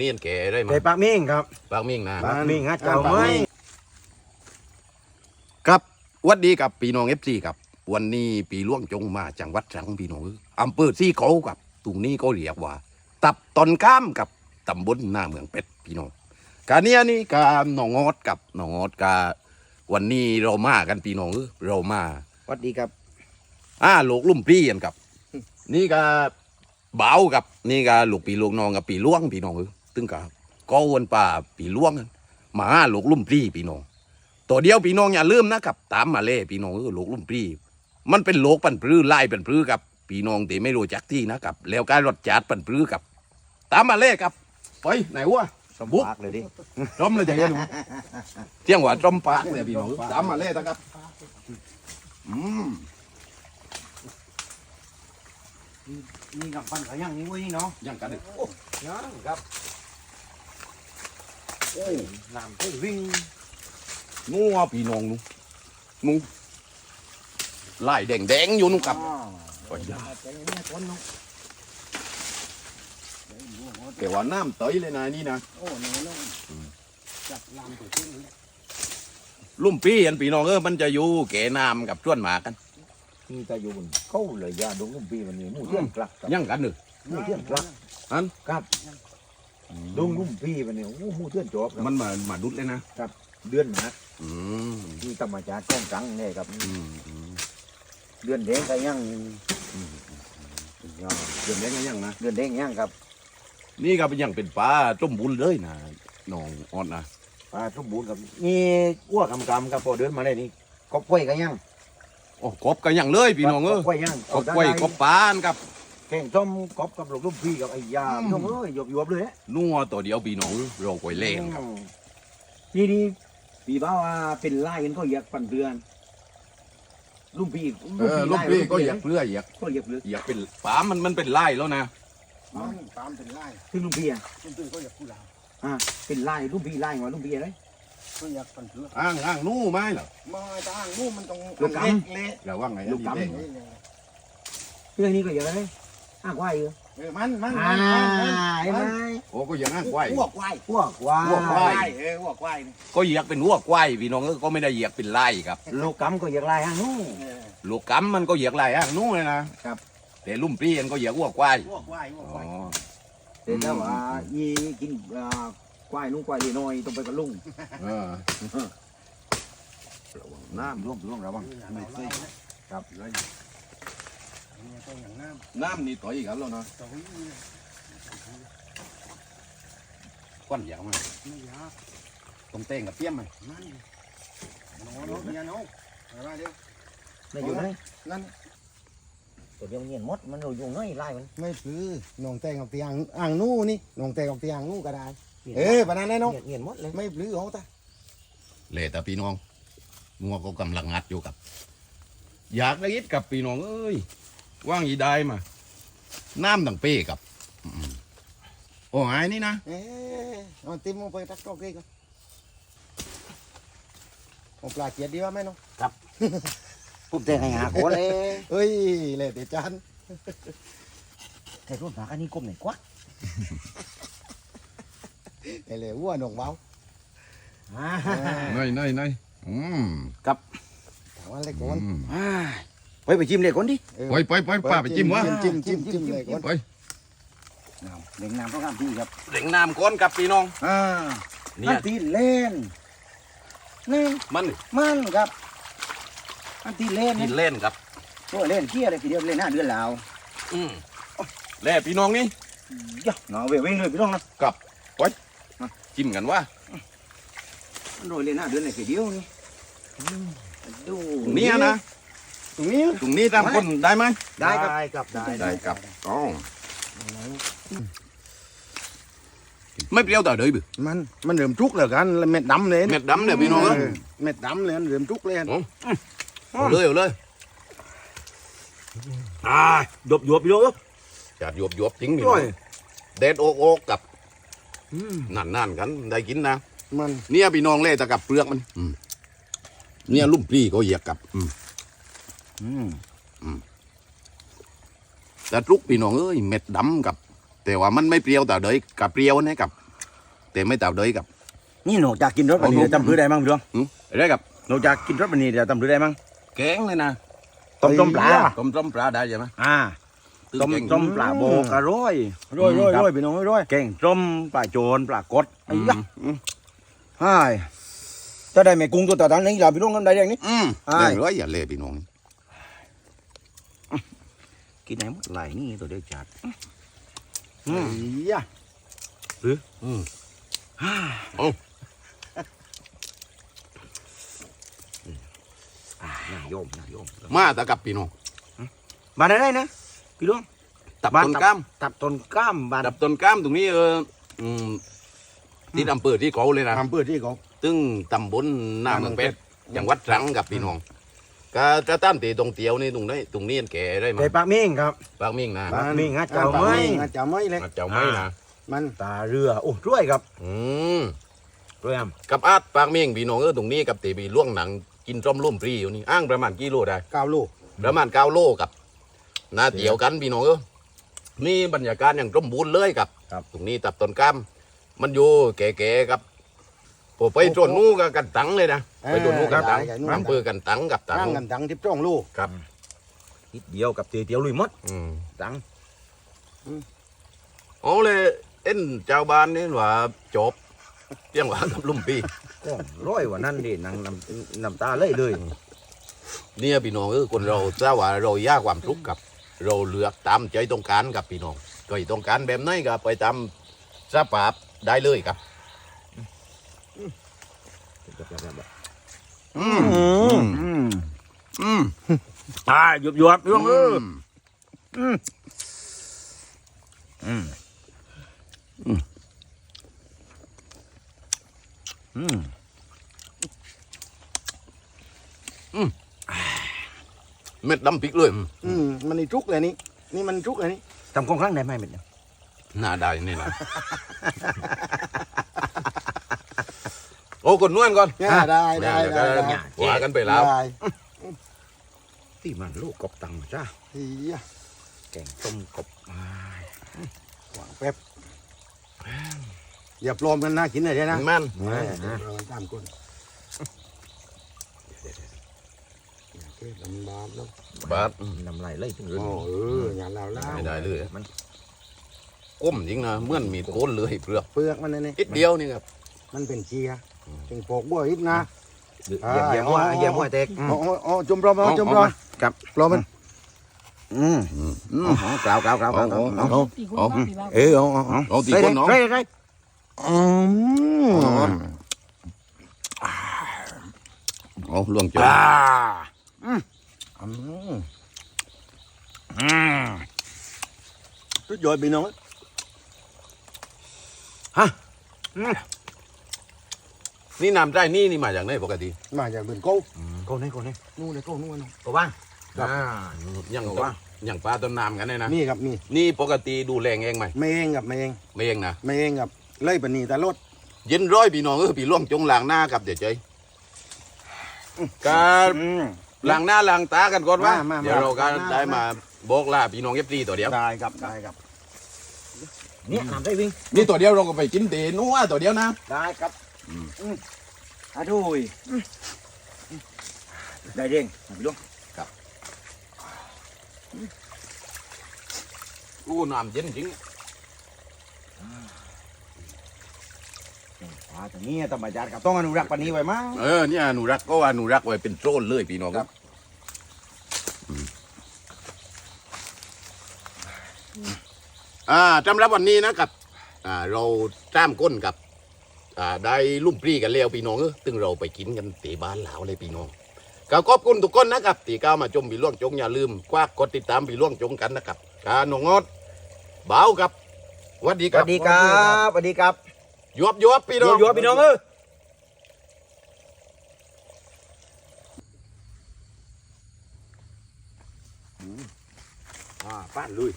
นี่อันแก่ได้ไหมไก่ปากมิ่งครับ ปากมิ่งนะปากมิ่งฮะเจ้าไม้ครับหวัดดีกับปีน้องเอฟซีครับ วันนี้ปีล่วงจงมาจังหวัดตรังพี่น้องเอ้ยอำเภอซี่เขากับตรงนี้ก็เรียกว่า ตับตอนข้ามกับตำบลหน้าเมืองเป็ดพี่น้องกาเนี้ยนี่กาหนองงอดกับหนองงอดกาวันนี้เรามากันพี่น้องเอ้ยเรามาสวัสดีครับอ่าลูกลุ่มปรีกันครับ นี่ก็เบากับนี่ก็ลูกปีลูกน้องกับปีล่วงพี่น้องเออ ตึงกับก็วนป่าปีล่วงกันมาหาลูกลุ่มปรีพี่น้องตัวเดียวพี่น้องอย่าลืมนะครับ ตามมาเล่พี่น้องเออลูกลุ่มปรีมันเป็นโลกปันปลื้อไล่ปันปลื้อกับพี่น้องที่ไม่รู้จักที่นะครับ แล้วการรสจัดปันปลื้อกับ ตามมาเล่ครับไปไหนวะสมปากเลยดิจมเลยใจเย็นเที่ยงหวานจมปากเลยพี่น้องตามมาเล่นะครับอืมนี่กับปันขายังนี่เว้ยเนาะยังกันเลยยังครับ โอ้น้ำก็วิ่งนัวพี่น้องนุนุไล่แดงแดงๆอยู่นุกับโอ้ยยาใจเนี่ยคนเนาะแต่ว่าน้ำเตยเลยนะนี่นะโอ้เนาะเนาะจับลำตัวขึ้นเลยลุ่มปี้อันพี่น้องเออมันจะอยู่แก่น้ำกับชวนหมากันนี่ตาอยู่บนเขาเลยยาดงลุ่มปีมันนี่หมู่เทียนกลักครับยังกันหนึ่งหมู่เทียนกลักอันครับ ดงลุ่มปีมันนี่โอ้หมู่เทียนจอบครับมันมามาดุดเลยนะเดือนนะอืมที่ธรรมชาติก้องกังเนี่ยครับ อืมอืมเดือนแดงก็ยังเดือนแดงก็ยังนะเดือนแดงยังครับ นี่ก็เป็นยังเป็นปลาต้มบุญเลยนะน้องออดนะปลาสมบูรณ์ครับนี่อ้วกกำๆครับพอเดินมาได้นี่กบกล้วยก็ยังโอ้กบก็ยังเลยพี่น้องเออกบกล้วยยังกบกล้วยกบปานกับ แกงส้มกบกับลูกลูกพี่กับไอ้ยาอืมพี่น้องเอ้ยหยบหยบๆเลยฮะนัวตัวเดียวพี่น้องเรากล้วยเล่งครับนี่นี่พี่บ้าว่าเป็นไล่กันก็อยากปั่นเรือนลุงพี่เออลูกพี่ก็อยากเพื่ออยากก็อยากเรืออยากเป็นปลามันมันเป็นไล่แล้วนะมันตามเป็นไล่คือลุงพี่อะตุ้มๆก็อยากผู้หลาเป็นไล่ลุงพี่ไล่หัวลุงพี่อะไรก็อยากปันเถื่ออ้างอ้างนู่ไหมเหรอมาจะอ้างนู่นมันต้องลูกกเละเราว่าไงลูกกำเล่งเละเรื่องนี้ก็อยากอะไร อ้างควายเหรอเออมันมันอ่ามันเห็นไหมโอ้ก็ยังอ้างควายอ้วกควายพวกควายพวกควายเอออ้วกควายนี่ก็เหยียกเป็นหัวควายพี่น้องเอ้ยก็ไม่ได้เหยียกเป็นไล่ครับลูกกำก็อยากไล่อ้างนู้นเออลูกกำมันก็เหยียกไล่อ้างนู่นเลยนะครับแต่ลุ่มปรีมันก็เหยียกหัวควายอ้วกควายอ้วกควายอ๋อแต่ถ้าว่ายีกินอ่าควายลุงควายเล็กน้อยต้องไปกับลุงเออน้ร่วมร่วมระวังไม่ใช่ครับเน้ำนี่ต่อยกันแล้วนะต่อยควันเหยียกมไม่ยากต้องเต้งกับเปี้ยมไหมนั่นนอนรถเนี่ยน้องอะไรเดี๋ยวไม่อยู่ไหนนั่นตัวเดียวเงียนมดมันอยู่ไหนไล่มันไม่พื้น้องแต่งกับตีอ่างอ่างนู่นนี่น้องแต่งกับตีอ่างนู่นก็ได้เออปนั้นแน่น้องเงียนเงียนหมดเลยไม่พื้เอาตาเละแต่พี่น้องงัวก็กำลังงัดอยู่กับ อยากได้ยิดกับพี่น้องเอ้ย ว่างอีได้มา น้ำดังเป้กับอืมโอ้หายนี่นะเอ๊ะเอาติมลงไปตักตอกเกก่อนเอาปลาเกียดดีว่าไหมน้องปุ๊บแต่ให้หาคนเลยเฮ้ยเละเตจานแต่รุ่นหาอันนี้ก้มไหนกว่าไอ้เละวัวหนองเบาอ่าน้อยน้อยน้อยอืมถามว่าเล็กก่อนอืมอ่า ไปไปจิ้มเลยก่อนดิเออไปไปไปป้าไปจิ้มวะจิ้มจิ้มจิ้มเลยก่อนไปเล่งน้ำต้องการพี่ครับเล่งน้ำก้อนกับพี่น้อง อ่าเนี่อัยนที่เล่นนี่มันมันครับ อันที่เล่นกินี่นเล่นครับตัวเล่นเที่ยอะไรกี่เดียวเล่นหน้าเดือนแล้วอืมแล่พี่น้องนี่ย่าหนอเว้ยเว้งเลยพี่น้องนะจิ้มกันว่ามันโดยเล่นหน้าเดือนอะไรกี่เดียวนี่ดูตรงนี้นะ ตรงนี้ตรงนี้ตามคนได้ไหมได้ครับกับได้ได้ครับอ๋อไม่เปรี้ยวแต่เดยบึมันมันเริ่มจุกแล้วกันเม็ดดำเลยเม็ดดำเนี่ยพี่น้องเอ้ยเออเม็ดดำเลยเริ่มจุกเลยเอาเลยเอาเลยอ่าดบหยวบพี่น้องจัดหยวบหยวบจริงพี่น้องเด็ดโอกโอกกับนั่นนั่นๆกันได้กินนะมันเนี่ยพี่น้องเล่แต่กับเปลือกมันอืมเนี่ยลุ่มปลีก็เหยียกกับอืมอืม แต่ลุกพี่น้องเอ้ยเม็ดดำกับ แต่ว่ามันไม่เปรี้ยวแต่เดยกับเปรี้ยวนะกับ แต่ไม่ตับเลยกับ นี่นอกจากกินรสบันนี้เอาดูจำพื้นได้มั้งพี่ดวงอืมได้กับนอกจากกินรสบันนี้จะจำพื้นได้มั้งแกงเลยนะต้มต้มปลาต้มต้มปลาได้ใช่ไหมอ่าตื้อต้มแกงต้มปลาโบกอร่อยร้อยร้อยคบร้อยพี่น้องร้อยแกงต้มปลาโจรปลากดไอ้ยะอืมใช่ถ้าได้แม่กุ้งตัวต่อตั้งนี้เราพี่ดวงกันได้ยังนี่อืมใช่เดี๋ยวร้อยอย่าเละพี่น้อง กินไหนหมดไหลนี่ตัวเดียวจัดอือืมมยะอืมอ่าน่าโยมน่าโยมมาตะกับพี่น้องมาได้ได้นะพี่ดวงตับบ้านต้นตับกล้ามตับต้นกล้ามบานตับต้นกล้ามตรงนี้เอออืมที่อำเภอที่เขาเลยนะทำเพื่อที่เขาตึ้งตำบลนาเมืองเพชรจังหวัดตรังกับพี่น้อง ก็จะตั้มตีตรงเตียวนี่ตรงนี้ตรงนี้แก่ได้ไหมไก่ปากมิ่งครับ ปากมิ่งนะปากมิ่งฮะเจ้าไม่อ่เจ้าไม่เลย เจ้าไม่นะมันตาเรือโอ้รวยครับอืมรวยอะกับอาดปากมิ่งพี่น้องเออตรงนี้กับตีบีล่วงหนังกินต้มร่มปรีอยู่นี่อ้างประมาณกี่โลได้เก้าลูกประมาณเก้าโลกับนาเตียวกันพี่น้องเออนี่บรรยากาศอย่างร่มบูรณ์เลยกับ ครับ ตรงนี้ตับต้นกล้ามมันอยู่แก่ๆกับ พอไปจนนู้กับกันตังเลยนะไปจนนู้กันตังอำเภอกันตังกับตังตั้งกันตังทิพจ้องลูก ครับนิดเดียวกับตีเตียวลุยหมดอืมตังโอ้เลยเอ็นเจ้าบ้านนี่ว่าจบเตียงว่ากับลุมปีก็ร้อยกว่านั่นดินางน้ำน้ำตาเลยเลยเนี่ยพี่น้องเออคนเราทราบว่าเรายากความทุกข์กับ เราเลือกตามใจต้องการกับพี่น้องใจต้องการแบบไหนก็ไปตามสภาพได้เลยครับ อืมอืมอืมอ่าหยุบหยุบพี่งเอออืมอืมอืมเม็ดดำพริกเลยอืมมันนี่จุกเลยนี่นี่มันจุกเลยนี่ทำของครั้งได้ไหมเม็ดเนี่ยน่าได้นี่นะ โอ้คนนวลก่อนอ่าได้ได้เดี๋ยวได้ก็ได้ว่ากันไปแล้วได้ที่มันลูกกบตังจ้าเฮียแกงต้มกบอ่าหวังแป๊บอย่าปลอมกันนะกินหน่อยได้นะแม่นอ่าเดี๋ยวเราตามคนอย่าเทศลำบากแล้วบาดน้ำลายไหลถึงโอ้เอออย่าเล่าเล่าไม่ได้เลยมันก้มจริงนะเหมื่อนมีโกนเลยเปลือกเปลือกมันนี่นี่นิดเดียวนี่ครับมันเป็นเชีย ร์เป็นปอกบัวอิดนะเหยียบเหยียบหัวเหยียบหัวเต็กอ๋ออ๋ออ๋อจุ่มรอมเอาจุ่มรอมครับ รอมัน อืมอืมอืมกล่าวกล่าวกล่าวกล่าวเอาเอาเอาตีคุณเอาบ้างตีบ้างเออเอาเอาเอาเอาตีคนน้องได้ได้อืมเอาล่วงจนอ่าอืมอืมสุดยอดพี่น้อง นี่น้ำใจนี่นี่มาจากไหนปกติมาจากเป็นโก้โกนให้โกนให้นู่นเลยโก้นู่นนะโกบ้างครับอ่าอย่างเอาต้นวะอย่างปลาต้นน้ำกันเนี่ยนะนี่ครับนี่นี่ปกติดูแลเองไหมไม่เองกับไม่เองไม่เองนะไม่เองกับไล่ปนีแต่รถเย็นร้อยพี่น้องเออพี่ล่วงจงล้างหน้ากับเดี๋ยวใจการอืมล้างหน้าล้างตากันก่อนว่ามามาเดี๋ยวเราก็มาได้มาบอกลาพี่น้องเอฟซีตัวเดียวได้ครับได้ครับเนี่ยทำได้วิ่งนี่ตัวเดียวเราก็ไปกินตีนัวตัวเดียวนะได้ครับ อืมอืมอะดูยได้เด้งพี่ลุงอู้น้ำเย็นจริงอ่าตรงนี้ธรรมชาติครับต้องอนุรักษ์ปานี้ไว้มั้ง เออเนี่ยอนุรักษ์ก็อนุรักษ์ไว้เป็นโซนเลยพี่น้องครับอืมอ่าสำหรับวันนี้นะครับ อ่า เราจ้ามก้นกับ ได้ลุ่มปรีกันแล้วพี่น้องเออซึ่งเราไปกินกันตีบ้านหลาวเลยพี่น้องก็ขอบคุณทุกคนนะครับตีก้าวมาชมพี่ล่วงจงอย่าลืมคว้ากดติดตามพี่ล่วงจงกันนะครับกาหนองงอดเบาวครับสวัสดีสครัวับสดีครับสวัสดีครับยวบยวบพี่น้องยัวๆพี่น้องเอออ่าป้านลุย